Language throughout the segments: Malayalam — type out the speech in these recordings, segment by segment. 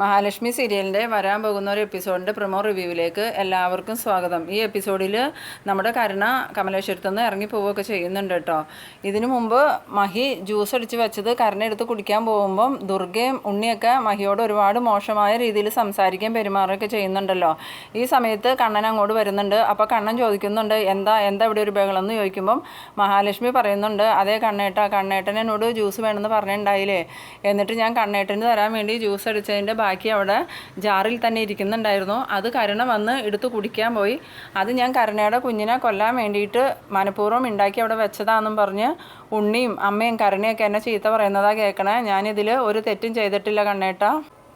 മഹാലക്ഷ്മി സീരിയലിന്റെ വരാൻ പോകുന്ന ഒരു എപ്പിസോഡിന്റെ പ്രൊമോ റിവ്യൂവിലേക്ക് എല്ലാവർക്കും സ്വാഗതം. ഈ എപ്പിസോഡിൽ നമ്മുടെ കരുണ കമലേശ്വരത്ത് നിന്ന് ഇറങ്ങി പോവുകയൊക്കെ ചെയ്യുന്നുണ്ട് കേട്ടോ. ഇതിനു മുമ്പ് മഹി ജ്യൂസ് അടിച്ച് വെച്ചത് കരുണ എടുത്ത് കുടിക്കാൻ പോകുമ്പം ദുർഗയും ഉണ്ണിയൊക്കെ മഹിയോട് ഒരുപാട് മോശമായ രീതിയിൽ സംസാരിക്കുകയും പെരുമാറുകയൊക്കെ ചെയ്യുന്നുണ്ടല്ലോ. ഈ സമയത്ത് കണ്ണൻ അങ്ങോട്ട് വരുന്നുണ്ട്. അപ്പോൾ കണ്ണൻ ചോദിക്കുന്നുണ്ട് എന്താ എന്താ ഇവിടെ ഒരു ബഹളം എന്ന് ചോദിക്കുമ്പം മഹാലക്ഷ്മി പറയുന്നുണ്ട് അതേ കണ്ണേട്ട കണ്ണേട്ടൻ എന്നോട് ജ്യൂസ് വേണമെന്ന് പറഞ്ഞിട്ടുണ്ടായില്ലേ. എന്നിട്ട് ഞാൻ കണ്ണേട്ടന് തരാൻ വേണ്ടി ജ്യൂസ് അടിച്ചതിന്റെ ബാക്കി അവിടെ ജാറിൽ തന്നെ ഇരിക്കുന്നുണ്ടായിരുന്നു. അത് കരുണ വന്ന് എടുത്ത് കുടിക്കാൻ പോയി. അത് ഞാൻ കരുണയുടെ കുഞ്ഞിനെ കൊല്ലാൻ വേണ്ടിയിട്ട് മനഃപൂർവം ഉണ്ടാക്കി അവിടെ വെച്ചതാണെന്നും പറഞ്ഞ് ഉണ്ണിയും അമ്മയും കരുണയൊക്കെ എന്നെ ചീത്ത പറയുന്നതാണ് കേൾക്കണേ ഞാനിതിൽ ഒരു തെറ്റും ചെയ്തിട്ടില്ല കണ്ണേട്ട.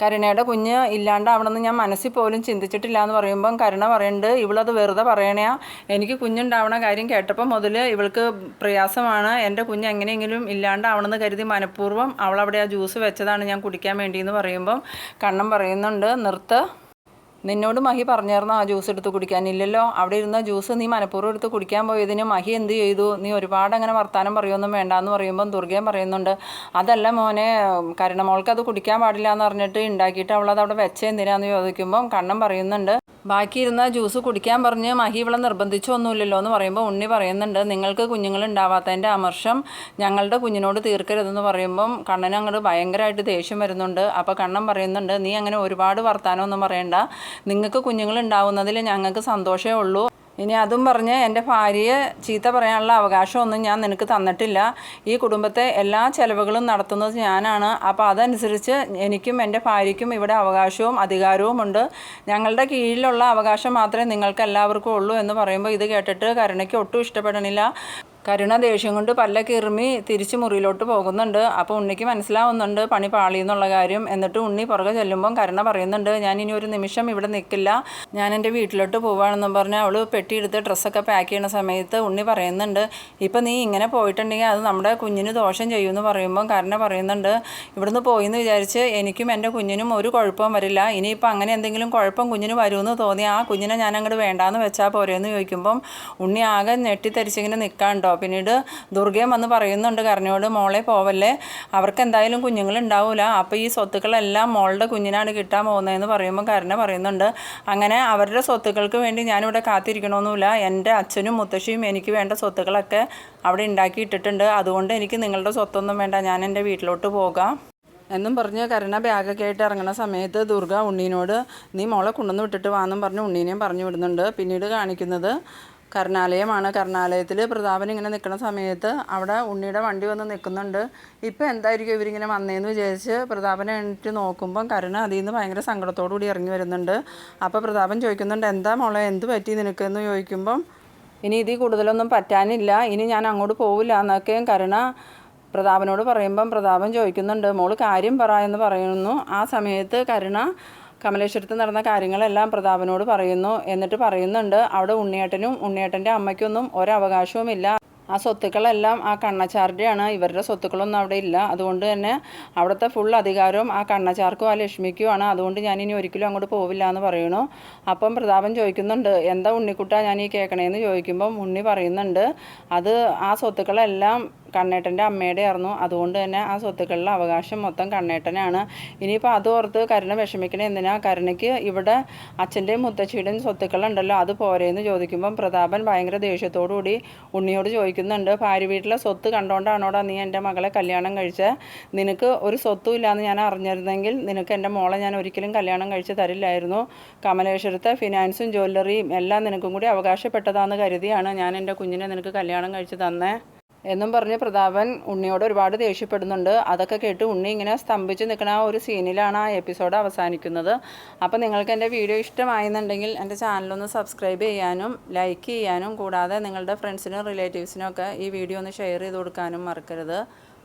കരുണയുടെ കുഞ്ഞ് ഇല്ലാണ്ടാവണമെന്ന് ഞാൻ മനസ്സിൽ പോലും ചിന്തിച്ചിട്ടില്ല എന്ന് പറയുമ്പം കരുണ പറയുന്നുണ്ട് ഇവളത് വെറുതെ പറയണയാ? എനിക്ക് കുഞ്ഞുണ്ടാവണ കാര്യം കേട്ടപ്പോൾ മുതൽ ഇവൾക്ക് പ്രയാസമാണ്. എന്റെ കുഞ്ഞ് എങ്ങനെയെങ്കിലും ഇല്ലാണ്ടാവണമെന്ന് കരുതി മനഃപൂർവം അവളവിടെ ആ ജ്യൂസ് വെച്ചതാണ് ഞാൻ കുടിക്കാൻ വേണ്ടിയെന്ന് പറയുമ്പം കണ്ണം പറയുന്നുണ്ട് നിർത്ത്. നിന്നോട് മഹി പറഞ്ഞായിരുന്നു ആ ജ്യൂസ് എടുത്ത് കുടിക്കാനില്ലല്ലോ. അവിടെ ഇരുന്ന ജ്യൂസ് നീ മനഃപൂർവം എടുത്ത് കുടിക്കാൻ പോയതിന് മഹി എന്ത് ചെയ്തു? നീ ഒരുപാട് അങ്ങനെ വർത്താനം പറയുമൊന്നും വേണ്ടാന്ന് പറയുമ്പം ദുർഗയും പറയുന്നുണ്ട്. അതല്ല മോനെ കരുണമോൾക്ക് അത് കുടിക്കാൻ പാടില്ല എന്ന് പറഞ്ഞിട്ട് ഉണ്ടാക്കിയിട്ട് അവളത് അവിടെ വെച്ച വെച്ചെന്തിനാന്ന് ചോദിക്കുമ്പം കണ്ണൻ പറയുന്നുണ്ട്. ബാക്കി ഇരുന്ന ജ്യൂസ് കുടിക്കാൻ പറഞ്ഞ് മഹി ഇവളെ നിർബന്ധിച്ചൊന്നുമില്ലല്ലോ എന്ന് പറയുമ്പോൾ ഉണ്ണി പറയുന്നുണ്ട് നിങ്ങൾക്ക് കുഞ്ഞുങ്ങൾ ഉണ്ടാവാത്തതിന്റെ അമർഷം ഞങ്ങളുടെ കുഞ്ഞിനോട് തീർക്കരുതെന്ന് പറയുമ്പം കണ്ണൻ അങ്ങോട്ട് ഭയങ്കരമായിട്ട് ദേഷ്യം വരുന്നുണ്ട്. അപ്പോൾ കണ്ണൻ പറയുന്നുണ്ട് നീ അങ്ങനെ ഒരുപാട് വർത്താനമൊന്നും പറയണ്ട. നിങ്ങൾക്ക് കുഞ്ഞുങ്ങൾ ഉണ്ടാവുന്നതിൽ ഞങ്ങൾക്ക് സന്തോഷമേ ഉള്ളൂ. ഇനി അതും പറഞ്ഞ് എന്റെ ഭാര്യയെ ചീത്ത പറയാനുള്ള അവകാശമൊന്നും ഞാൻ നിനക്ക് തന്നിട്ടില്ല. ഈ കുടുംബത്തെ എല്ലാ ചെലവുകളും നടത്തുന്നത് ഞാനാണ്. അപ്പോൾ അതനുസരിച്ച് എനിക്കും എന്റെ ഭാര്യയ്ക്കും ഇവിടെ അവകാശവും അധികാരവും ഉണ്ട്. ഞങ്ങളുടെ കീഴിലുള്ള അവകാശം മാത്രമേ നിങ്ങൾക്ക് എല്ലാവർക്കും ഉള്ളൂ എന്ന് പറയുമ്പോൾ ഇത് കേട്ടിട്ട് കരുണയ്ക്ക് ഒട്ടും ഇഷ്ടപ്പെടണില്ല. കരുണ ദേഷ്യം കൊണ്ട് പല്ല കിർമി തിരിച്ച് മുറിയിലോട്ട് പോകുന്നുണ്ട്. അപ്പോൾ ഉണ്ണിക്ക് മനസ്സിലാവുന്നുണ്ട് പണി പാളി എന്നുള്ള കാര്യം. എന്നിട്ട് ഉണ്ണി പുറകെ ചെല്ലുമ്പം കരുണ പറയുന്നുണ്ട് ഞാൻ ഇനി ഒരു നിമിഷം ഇവിടെ നിൽക്കില്ല. ഞാൻ എന്റെ വീട്ടിലോട്ട് പോവാണെന്നും പറഞ്ഞ് അവൾ പെട്ടിയെടുത്ത് ഡ്രസ്സൊക്കെ പാക്ക് ചെയ്യുന്ന സമയത്ത് ഉണ്ണി പറയുന്നുണ്ട് ഇപ്പം നീ ഇങ്ങനെ പോയിട്ടുണ്ടെങ്കിൽ അത് നമ്മുടെ കുഞ്ഞിന് ദോഷം ചെയ്യുമെന്ന് പറയുമ്പം കരുണ പറയുന്നുണ്ട്. ഇവിടുന്ന് പോയി എന്ന് വിചാരിച്ച് എനിക്കും എന്റെ കുഞ്ഞിനും ഒരു കുഴപ്പവും വരില്ല. ഇനിയിപ്പോൾ അങ്ങനെ എന്തെങ്കിലും കുഴപ്പം കുഞ്ഞിന് വരുമെന്ന് തോന്നി ആ കുഞ്ഞിനെ ഞാൻ അങ്ങോട്ട് വേണ്ടാന്ന് വെച്ചാൽ പോരെയെന്ന് ചോദിക്കുമ്പം ഉണ്ണി ആകെ ഞെട്ടിത്തരിച്ചിങ്ങനെ നിൽക്കാണ്ടോ പിന്നീട് ദുർഗയും വന്ന് പറയുന്നുണ്ട് കരഞ്ഞോട് മോളെ പോവല്ലേ? അവർക്ക് എന്തായാലും കുഞ്ഞുങ്ങൾ ഉണ്ടാവില്ല അപ്പോൾ ഈ സ്വത്തുക്കളെല്ലാം മോളുടെ കുഞ്ഞിനാണ് കിട്ടാൻ പോകുന്നതെന്ന് പറയുമ്പോൾ കരണ പറയുന്നുണ്ട്. അങ്ങനെ അവരുടെ സ്വത്തുക്കൾക്ക് വേണ്ടി ഞാനിവിടെ കാത്തിരിക്കണമെന്നില്ല എന്റെ അച്ഛനും മുത്തശ്ശിയും എനിക്ക് വേണ്ട സ്വത്തുക്കളൊക്കെ അവിടെ ഉണ്ടാക്കി ഇട്ടിട്ടുണ്ട്. അതുകൊണ്ട് എനിക്ക് നിങ്ങളുടെ സ്വത്തൊന്നും വേണ്ട. ഞാൻ എന്റെ വീട്ടിലോട്ട് പോകാം. എന്നും പറഞ്ഞ് കരുണ ബാഗൊക്കെ ആയിട്ട് ഇറങ്ങുന്ന സമയത്ത് ദുർഗ ഉണ്ണീനോട് നീ മോളെ കൊണ്ടുവന്ന് വിട്ടിട്ട് വാന്നും പറഞ്ഞ് ഉണ്ണീനെയും പറഞ്ഞു വിടുന്നുണ്ട്. പിന്നീട് കാണിക്കുന്നത് കരുണാലയമാണ്. കർണാലയത്തിൽ പ്രതാപൻ ഇങ്ങനെ നിൽക്കുന്ന സമയത്ത് അവിടെ ഉണ്ണിയുടെ വണ്ടി വന്ന് നിൽക്കുന്നുണ്ട് ഇപ്പോൾ എന്തായിരിക്കും ഇവരിങ്ങനെ വന്നതെന്ന് വിചാരിച്ച് പ്രതാപനെ എണീറ്റ് നോക്കുമ്പം കരുണ അതിൽ നിന്ന് ഭയങ്കര സങ്കടത്തോടു കൂടി ഇറങ്ങി വരുന്നുണ്ട്. അപ്പോൾ പ്രതാപൻ ചോദിക്കുന്നുണ്ട് എന്താ മോളെ എന്ത് പറ്റി നിനക്കെന്ന്? ചോദിക്കുമ്പം ഇനി ഇതിൽ കൂടുതലൊന്നും പറ്റാനില്ല. ഇനി ഞാൻ അങ്ങോട്ട് പോവില്ല എന്നൊക്കെയും കരുണ പ്രതാപനോട് പറയുമ്പം പ്രതാപൻ ചോദിക്കുന്നുണ്ട് മോൾ കാര്യം പറ എന്ന് പറയുന്നു. ആ സമയത്ത് കരുണ കമലേശ്വരത്ത് നടന്ന കാര്യങ്ങളെല്ലാം പ്രതാപനോട് പറയുന്നു എന്നിട്ട് പറയുന്നുണ്ട് അവിടെ ഉണ്ണിയേട്ടനും ഉണ്ണിയേട്ടന്റെ അമ്മയ്ക്കൊന്നും ഒരവകാശവുമില്ല. ആ സ്വത്തുക്കളെല്ലാം ആ കണ്ണച്ചാരുടെയാണ്. ഇവരുടെ സ്വത്തുക്കളൊന്നും അവിടെ ഇല്ല. അതുകൊണ്ട് തന്നെ അവിടുത്തെ ഫുൾ അധികാരവും ആ കണ്ണച്ചാർക്കും ആ ലക്ഷ്മിക്കുമാണ്. അതുകൊണ്ട് ഞാൻ ഇനി ഒരിക്കലും അങ്ങോട്ട് പോവില്ല എന്ന് പറയണു അപ്പം പ്രതാപൻ ചോദിക്കുന്നുണ്ട് എന്താ ഉണ്ണിക്കുട്ട ഞാൻ ഈ കേൾക്കണേന്ന് ചോദിക്കുമ്പം ഉണ്ണി പറയുന്നുണ്ട് അത് ആ സ്വത്തുക്കളെല്ലാം കണ്ണേട്ടന്റെ അമ്മയുടെ ആയിരുന്നു. അതുകൊണ്ട് തന്നെ ആ സ്വത്തുക്കളിലെ അവകാശം മൊത്തം കണ്ണേട്ടനാണ്. ഇനിയിപ്പോൾ അത് ഓർത്ത് കരുണ വിഷമിക്കണേ എന്തിനാ? കരുണയ്ക്ക് ഇവിടെ അച്ഛന്റെയും മുത്തച്ഛയുടെയും സ്വത്തുക്കളുണ്ടല്ലോ അത് പോരെയെന്ന് ചോദിക്കുമ്പം പ്രതാപൻ ഭയങ്കര ദേഷ്യത്തോടു കൂടി ഉണ്ണിയോട് ചോദിക്കുന്നുണ്ട് ഭാര്യ വീട്ടിലെ സ്വത്ത് കണ്ടോണ്ടാണോടാ നീ എന്റെ മകളെ കല്യാണം കഴിച്ച്? നിനക്ക് ഒരു സ്വത്തും ഇല്ലയെന്ന് ഞാൻ അറിഞ്ഞിരുന്നെങ്കിൽ നിനക്ക് എന്റെ മോളെ ഞാൻ ഒരിക്കലും കല്യാണം കഴിച്ച് തരില്ലായിരുന്നു. കമലേശ്വരത്തെ ഫിനാൻസും ജ്വല്ലറിയും എല്ലാം നിനക്കും കൂടി അവകാശപ്പെട്ടതാണെന്ന് കരുതിയാണ് ഞാൻ എന്റെ കുഞ്ഞിനെ നിനക്ക് കല്യാണം കഴിച്ച് തന്നേ. എന്നും പറഞ്ഞ് പ്രതാപൻ ഉണ്ണിയോട് ഒരുപാട് ദേഷ്യപ്പെടുന്നുണ്ട്. അതൊക്കെ കേട്ട് ഉണ്ണി ഇങ്ങനെ സ്തംഭിച്ച് നിൽക്കുന്ന ആ ഒരു സീനിലാണ് ആ എപ്പിസോഡ് അവസാനിക്കുന്നത്. അപ്പോൾ നിങ്ങൾക്ക് എന്റെ വീഡിയോ ഇഷ്ടമായെന്നുണ്ടെങ്കിൽ എന്റെ ചാനലൊന്ന് സബ്സ്ക്രൈബ് ചെയ്യാനും ലൈക്ക് ചെയ്യാനും കൂടാതെ നിങ്ങളുടെ ഫ്രണ്ട്സിനും റിലേറ്റീവ്സിനും ഒക്കെ ഈ വീഡിയോ ഒന്ന് ഷെയർ ചെയ്ത് കൊടുക്കാനും മറക്കരുത്.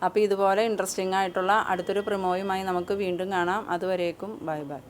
അപ്പോൾ ഇതുപോലെ ഇൻട്രസ്റ്റിംഗ് ആയിട്ടുള്ള അടുത്തൊരു പ്രമോയുമായി നമുക്ക് വീണ്ടും കാണാം. അതുവരേക്കും ബൈ ബൈ.